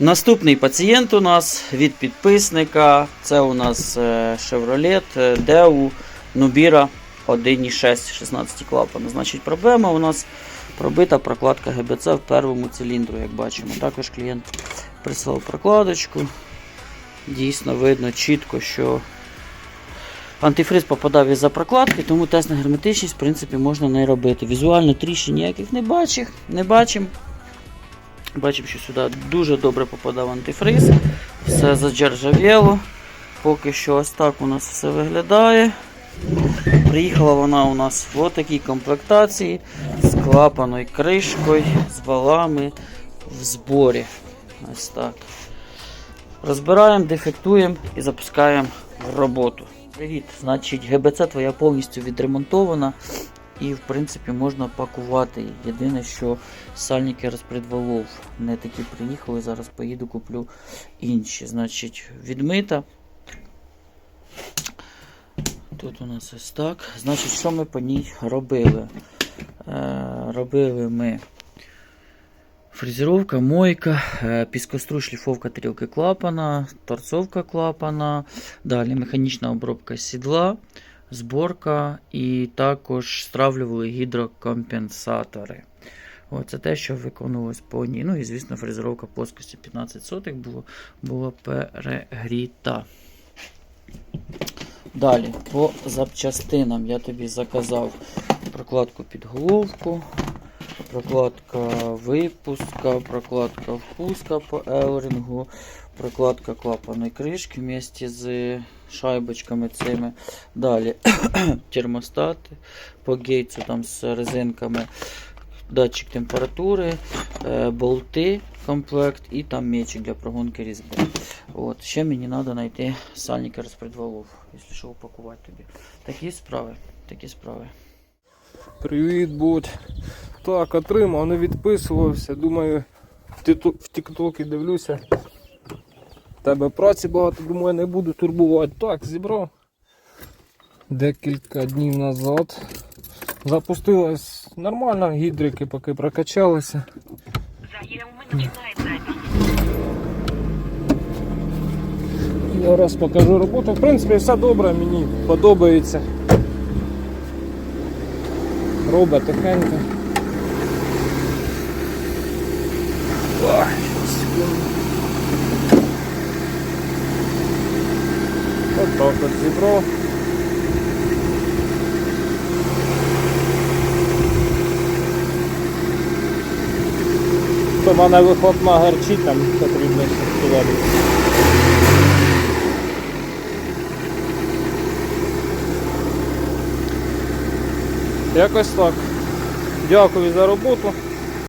Наступний пацієнт у нас від підписника. Це у нас е, Chevrolet е, Deu Nubira 1.6 16 клапан. Значить, проблема у нас пробита прокладка ГБЦ в первому циліндру, як бачимо. Також клієнт прислав прокладочку. Дійсно видно чітко, що антифриз попадав із-за прокладки, тому тест на герметичність в принципі можна не робити. Візуально тріщин ніяких не бачимо. Бачимо, що сюди дуже добре попадав антифриз. Все заджержавіло. Поки що ось так у нас все виглядає. Приїхала вона у нас в такій комплектації з клапаною кришкою, з валами в зборі. Ось так. Розбираємо, дефектуємо і запускаємо в роботу. Привіт! Значить, ГБЦ твоя повністю відремонтована і в принципі можна пакувати. Єдине, що сальники розпредвалов не такі приїхали. Зараз поїду, куплю інші. Значить, відмита. Тут у нас ось так. Значить, що ми по ній робили? Е, робили ми фрезеровка, мойка, е, піскостру, шліфовка тарілки клапана, торцовка клапана, далі механічна обробка сідла, зборка і також стравлювали гідрокомпенсатори. Оце те, що виконувалось по ній. Ну і, звісно, фрезеровка плоскості 15 сотих було, була перегріта. Далі, по запчастинам я тобі заказав прокладку під головку, прокладка випуска, прокладка впуска по еурингу, прокладка клапаної кришки вместе з шайбочками цими. Далі термостати по гейтсу там з резинками, датчик температури, е, болти комплект і там мечик для прогонки різьби. От, ще мені треба знайти сальники розпредвалов, якщо що упакувати тобі. Такі справи, такі справи. Привіт, бот. Так, отримав, не відписувався. Думаю, в тіктокі дивлюся. Тебе праці багато, думаю, не буду турбувати. Так, зібрав декілька днів назад. Запустилась нормально, гідрики поки прокачалися. Я раз покажу роботу. В принципі, все добре, мені подобається. Робить тихенько. Секунду. От так от зібрав. В мене вихлопна гарчить, там потрібно туди. Якось так. Дякую за роботу.